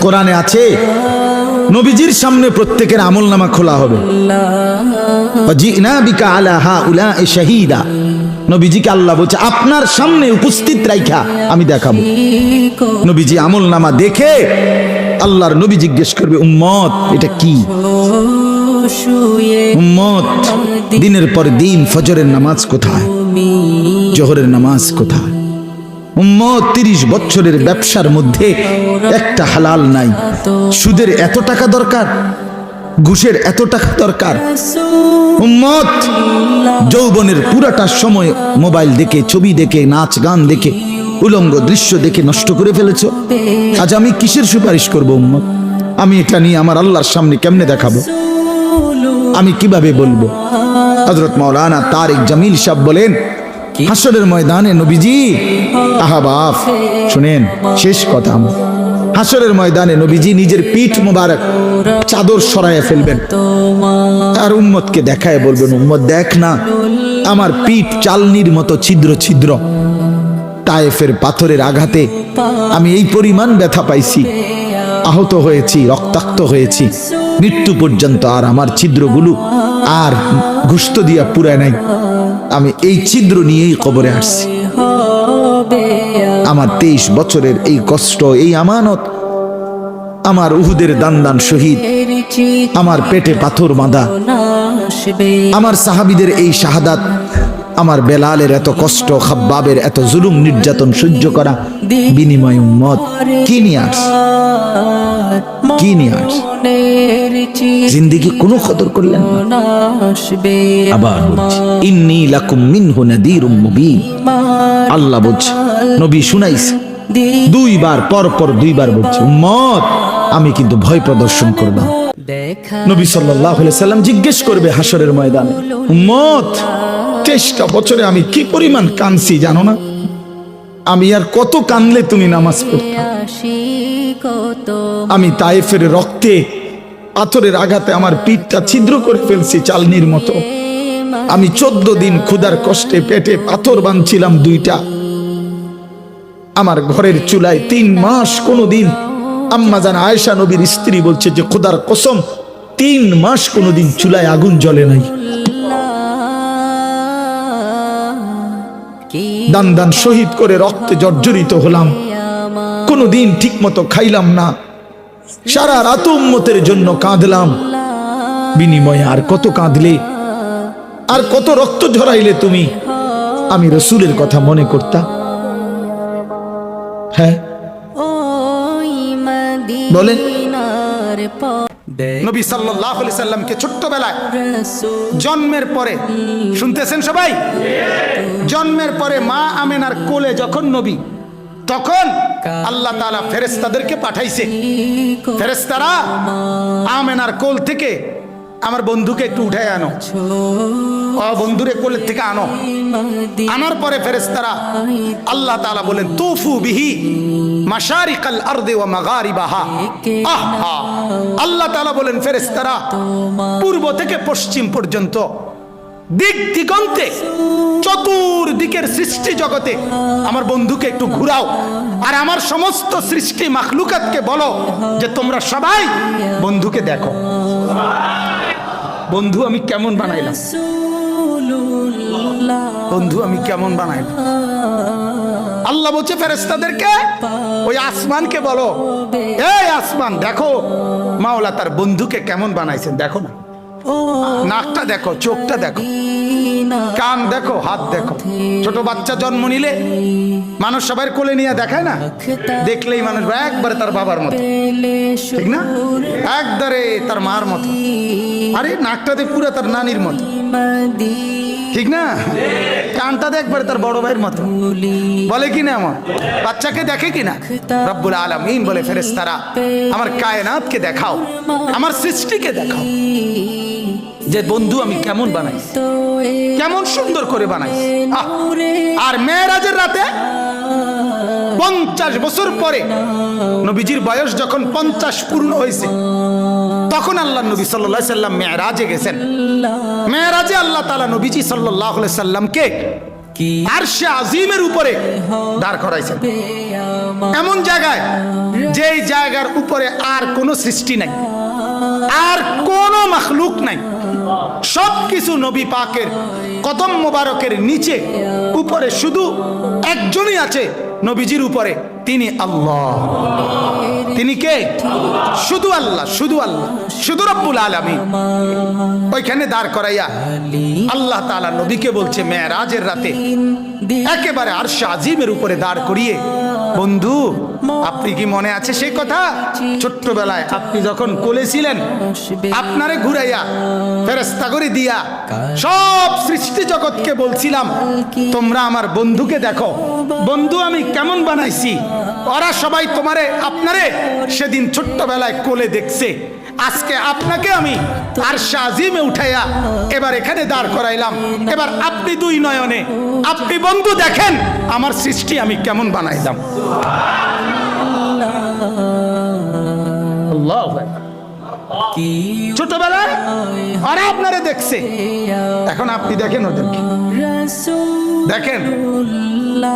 কোরআনে আছে, নবীজির সামনে প্রত্যেকের আমল নামা খোলা হবে। নবীজিকে আল্লাহ বলছে, আপনার সামনে উপস্থিত রাইখা, আমি দেখাবো। নবীজি আমল নামা দেখে আল্লাহর নবী জিজ্ঞেস করবে, উম্মত, এটা কি? উম্মত, দিনের পর দিন ফজরের নামাজ কোথায়? জোহরের নামাজ কোথায়? উম্মত তিরিশ বছরের ব্যবসার মধ্যে একটা হালাল নাই। সুদের এত টাকা দরকার, ঘুষের এত টাকা দরকার। উম্মত যৌবনের পুরাটা সময় মোবাইল দেখে, ছবি দেখে, নাচ গান দেখে, উলঙ্গ দৃশ্য দেখে নষ্ট করে ফেলেছো। আজ আমি কিসের সুপারিশ করব উম্মত? আমি এটা নিয়ে আমার আল্লাহর সামনে কেমনে দেখাবো? আমি কীভাবে বলব? হজরত মৌলানা তারিক জামিল সাহ বলেন হাসরের ময়দানে নবীজি আহা বাপ শুনেন, শেষ কথা। হাসরের ময়দানে নবীজি নিজের পিঠ মোবারক চাদর সরাইয়া ফেলবেন। আর উম্মতকে দেখায় বলবেন, উম্মত, দেখ না, আমার পিঠ চালনির মতো ছিদ্র ছিদ্র। তায়েফের পাথরের আঘাতে আমি এই পরিমাণ ব্যথা পাইছি। আহত হয়েছি, রক্তাক্ত হয়েছি। মৃত্যু পর্যন্ত আর আমার ছিদ্রগুলো আর গুস্ত দিয়া পুরায় নাই। আমি এই ছিদ্র নিয়েই কবরে আসছি। আমার। তেইশ বছরের এই কষ্ট এই আমানত আমার উহুদের দান দান শহীদ আমার পেটে পাথর বাঁধা আমার সাহাবিদের এই শাহাদাত আমার বেলালের এত কষ্ট খাব্বাবের এত জুলুম নির্যাতন সহ্য করা বিনিময় উম্মত। কি নিয়ে আস? কি নিয়ে আস? জিন্দিগি কোনো কদর করলেন আবার ইন্নী লাকুম মিনহু নাদীরুম মুবিন। আল্লাহ বলছে নবী শুনাইছে। দুইবার পর পর দুইবার বলছে উম্মত আমি কিন্তু ভয় প্রদর্শন করলাম। নবী সাল্লাল্লাহু আলাইহি সাল্লাম জিজ্ঞেস করবে হাসরের ময়দানে উম্মত তেইশটা বছরে আমি কি পরিমাণ কানছি জানো না? আমি আর কত কানলে তুমি নামাজ পড়তে? আমি তায়েফের রক্তে, পাথরের আঘাতে আমার পিঠটা ছিদ্র করে ফেলছি চালনির মতো। আমি চোদ্দ দিন ক্ষুধার কষ্টে পেটে পাথর বাঁধছিলাম দুইটা। আমার ঘরের চুলায় তিন মাস কোনো দিন আম্মা জান আয়েশা নবীর স্ত্রী বলছে যে, খোদার কসম, তিন মাস কোনোদিন চুলায় আগুন জ্বলে নাই। দান দান শহীদ করে রক্তে জর্জরিত হলাম। কোনোদিন ঠিক মতো খাইলাম না। সারা রাত উম্মতের জন্য কাঁদলাম। বিনিময়ে আর কত কাঁদলে? আর কত রক্ত ঝরাইলে তুমি? আমি রসুলের কথা মনে করতাম হ্যাঁ। বলেন। নবী সাল্লাল্লাহু আলাইহি সাল্লামকে ছোট্টবেলায় জন্মের পরে শুনতেছেন সবাই? জন্মের পরে মা আমেনার কোলে যখন নবী তখন আল্লাহ তাআলা ফেরেশতাদেরকে পাঠাইছে। ফেরেশতারা আমেনার কোল থেকে আমার বন্ধুকে একটু উঠে আনো। ও বন্ধুরে কোলের থেকে আনো। আনার পরে ফেরেশতারা আল্লাহ তালা বলেন, তুফু বিহি মাশারিকাল আরদি ওয়া মাগারিবাহা। আহা। আল্লাহ তাআলা বলেন, ফেরেশতারা, পূর্ব থেকে পশ্চিম পর্যন্ত দিক দিগন্তে চতুর্দিকের সৃষ্টি জগতে আমার বন্ধুকে একটু ঘুরাও। আর আমার সমস্ত সৃষ্টি মাখলুকাতকে বলো যে তোমরা সবাই বন্ধুকে দেখো। বন্ধু আমি কেমন বানাইলাম? বন্ধু আমি কেমন বানাইলাম? আল্লাহ বলছে ফেরেস্তাদেরকে ওই আসমানকে বলো। এই আসমান দেখো মাওলা তার বন্ধুকে কেমন বানাইছেন দেখো না। নাকটা দেখো চোখটা দেখো। কান দেখো, হাত দেখো। ছোট বাচ্চা জন্ম নিলে মানুষ সবার কোলে নিয়ে দেখায় না? দেখলেই মানুষ একবারে তার বাবার মতো। ঠিক না? একবারে তার মার মতো। আরে নাকটাতে পুরো তার নানির মতো। ঠিক না? কানটাতে একবারে তার বড় ভাইয়ের মতো। বলে কি না আমার বাচ্চাকে দেখে কি না? রব্বুল আলমিন বলে ফেরেস্তারা আমার কায়নাতকে দেখাও, আমার সৃষ্টিকে দেখাও। যে বন্ধু আমি কেমন বানাই? কেমন সুন্দর করে বানাই। আর মেয়েরাজের রাতে পঞ্চাশ বছর পরে নবীজির বয়স যখন পঞ্চাশ পূর্ণ হয়েছে, তখন আল্লাহ নবী সাল্লাহ সাল্লাম মেয়েরাজে গেছেন। মেয়েরাজে আল্লাহ তালা নবীজি সাল্লাহ সাল্লামকে আর সে আজিমের উপরে দাঁড় করাইছেন। এমন জায়গায় যেই জায়গার উপরে আর কোনো সৃষ্টি নাই, আর কোনো মখলুক নাই। সব কিছু নবী পাকের কদম মোবারকের নিচে, উপরে শুধু একজনই আছে নবীজির উপরে, তিনি আল্লাহ। তিনি কে? শুধু আল্লাহ শুধু আল্লাহ, শুধু রব্বুল আলমী ওইখানে দাঁড় করাইয়া আল্লাহ তালা নবীকে বলছে, মেয়েরাজের রাতে একেবারে আর আজিমের উপরে দাঁড় করিয়ে বন্ধু, আপনি কি মনে আছে সেই কথা? ছোট্টবেলায় আপনি যখন কোলে ছিলেন, আপনারে ঘুরাইয়া ফেরেস্তা করে দিয়া, সব সৃষ্টি জগৎকে বলছিলাম, তোমরা আমার বন্ধুকে দেখো। বন্ধু, আমি কেমন বানাইছি? ওরা সবাই তোমারে, আপনারে সেদিন ছোট্টবেলায় কোলে দেখছে। আজকে আপনাকে আমি আর সাজিমে উঠাইয়া এবার এখানে দাঁড় করাইলাম। এবার আপনি দুই নয়নে আপনি বন্ধু দেখেন আমার সৃষ্টি আমি কেমন বানাইলাম। ছোটবেলায় ওরা আপনারে দেখছে। এখন আপনি দেখেন ওদেরকে। দেখেন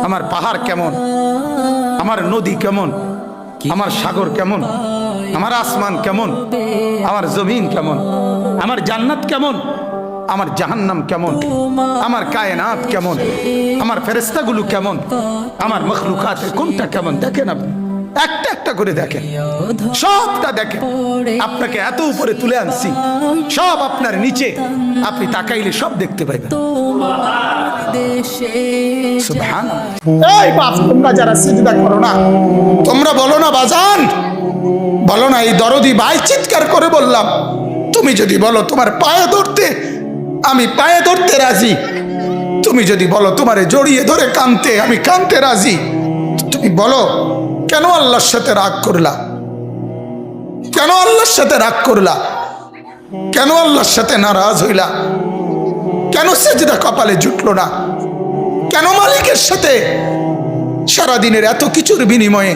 আমার পাহাড় কেমন আমার নদী কেমন আমার সাগর কেমন আমার আসমান কেমন? আমার জমিন কেমন? আমার জান্নাত কেমন? আমার জাহান্নাম কেমন? আমার কায়নাত কেমন? আমার ফেরেস্তাগুলো কেমন? আমার মখলুকাতের কোনটা কেমন? দেখেন আপনি। একটা একটা করে দেখেন। সবটা দেখেন। আপনাকে এত উপরে তুলে আনছি। সব আপনার নিচে। আপনি তাকাইলে সব দেখতে পাইবেন। তোমরা যারা সিজদা করো না, তোমরা বলো না, বাজান। বলো না, এই দরদি ভাই চিৎকার করে বললাম, তুমি যদি বলো তোমার পায়ে ধরতে, আমি পায়ে ধরতে রাজি। তুমি যদি বলো তোমারে জড়িয়ে ধরে কানতে, আমি কানতে রাজি। তুমি বলো, কেন আল্লাহর সাথে রাগ করলা? কেন আল্লাহর সাথে রাগ করলা? কেন আল্লাহর সাথে নারাজ হইলা? কেন সেজদা কপালে জুটলো না? কেন মালিকের সাথে সারাদিনের এত কিছুর বিনিময়ে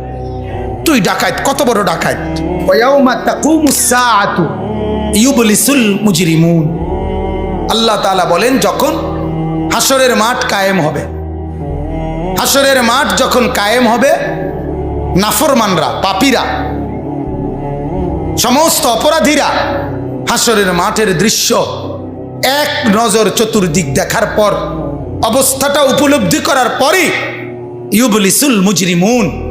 তুই ডাকাত কত বড় ডাকাত? ওয়াউমা তাকুমুস সাআতু। ইউবলিসুল মুজরিমুন। আল্লাহ তাআলা বলেন যখন হাসরের মাঠ কায়েম হবে হাসরের মাঠ যখন কায়েম হবে নাফরমানরা পাপীরা সমস্ত অপরাধীরা হাসরের মাঠের দৃশ্য এক নজর চতুর্দিক দেখার পর অবস্থাটা উপলব্ধি করার পরই ইউবলিসুল মুজরিমুন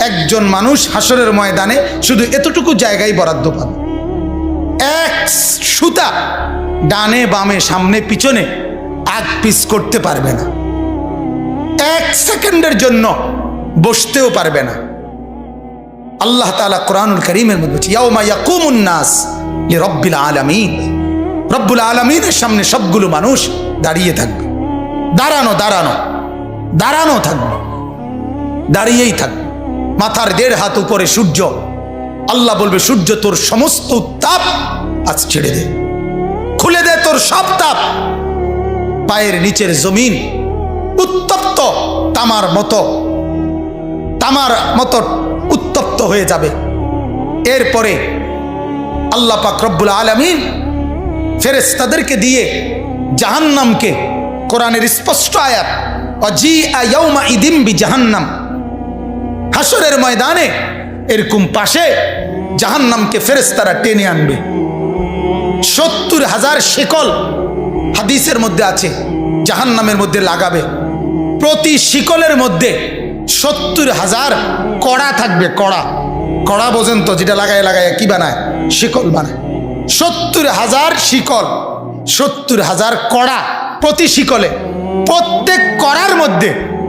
একজন মানুষ হাসরের ময়দানে শুধু এতটুকু জায়গায় বরাদ্দ পাবে। এক সুতা ডানে বামে সামনে পিছনে আগ পিস করতে পারবে না। এক সেকেন্ডের জন্য বসতেও পারবে না। আল্লাহ তাআলা কোরআনুল করিমের মধ্যে বলছে, ইয়াউমা লিরাব্বিল আলামিন। রব্বুল আলামিনের সামনে সবগুলো মানুষ দাঁড়িয়ে থাকবে। দাঁড়ানো দাঁড়ানো দাঁড়ানো থাকবে। দাঁড়িয়েই থাকবে। মাথার দেড় হাত উপরে সূর্য। আল্লাহ বলবে, সূর্য তোর সমস্ত উত্তাপ আজ ছেড়ে দে। খুলে দে তোর সব তাপ। পায়ের নিচের জমিন উত্তপ্ত, তামার মতো। তামার মতো উত্তপ্ত হয়ে যাবে। এরপরে আল্লাহ পাক রব্বুল আলমিন ফেরেস্তাদেরকে দিয়ে জাহান্নামকে কোরআনের স্পষ্ট আয়াত অজি আয়াউমা ইদিম বি জাহান্নাম হাসরের ময়দানে, এরকম পাশে জাহান জাহান্নামকে ফেরেস্তারা টেনে আনবে। সত্তর হাজার শিকল হাদিসের মধ্যে আছে, জাহান্নামের মধ্যে লাগাবে। প্রতি শিকলের মধ্যে সত্তর হাজার কড়া থাকবে, কড়া। কড়া বোঝেন তো যেটা লাগায় লাগায় কি বানায়? শিকল বানায়। সত্তর হাজার শিকল, সত্তর হাজার কড়া প্রতি শিকলে। প্রত্যেক কড়ার মধ্যে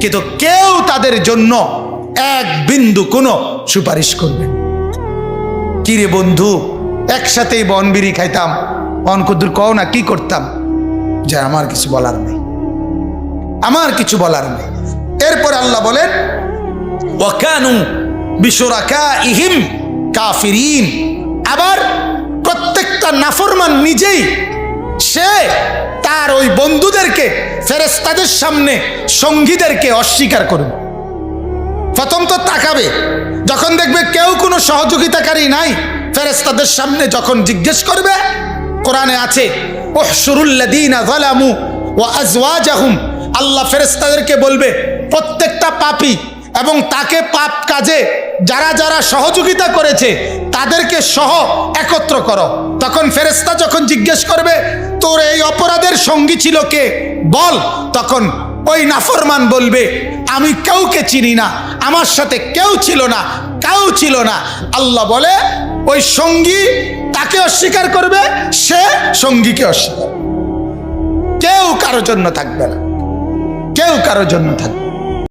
কিন্তু কেউ তাদের জন্য এক বিন্দু কোনো সুপারিশ করবে। কিরে বন্ধু, একসাথেই বনবিড়ি খাইতাম। অনকুদুর কও না কি করতাম? যে আমার কিছু বলার নেই। আমার কিছু বলার নেই। এরপর আল্লাহ বলেন, ওয়াকানু বিশরাকা ইহিম কাফিরিন। আবার প্রত্যেকটা নাফরমান নিজেই সে তার ওই বন্ধুদেরকে ফেরেস্তাদের সামনে সঙ্গীদেরকে অস্বীকার করবে প্রথম তো তাকাবে, যখন দেখবে কেউ কোনো সহযোগিতাকারী নাই ফেরেস্তাদের সামনে যখন জিজ্ঞেস করবে, কোরআনে আছে ওহসুরুল্লাদিনা যালামু ওয়া আজওয়াজাহুম। আল্লাহ ফেরেস্তাদেরকে বলবে, প্রত্যেকটা পাপী এবং তাকে পাপ কাজে যারা যারা সহযোগিতা করেছে তাদেরকে সহ একত্র করো। তখন ফেরেস্তা যখন জিজ্ঞেস করবে, তোর এই অপরাধের সঙ্গী ছিল কে? বল, তখন ওই নাফরমান বলবে, আমি কাউকে চিনি না, আমার সাথে কেউ ছিল না, কেউ ছিল না। আল্লাহ বলে, ওই সঙ্গী তাকে অস্বীকার করবে, সে সঙ্গীকে অস্বীকার কেউ কারোর জন্য থাকবে না। কেউ কারোর জন্য থাকবে।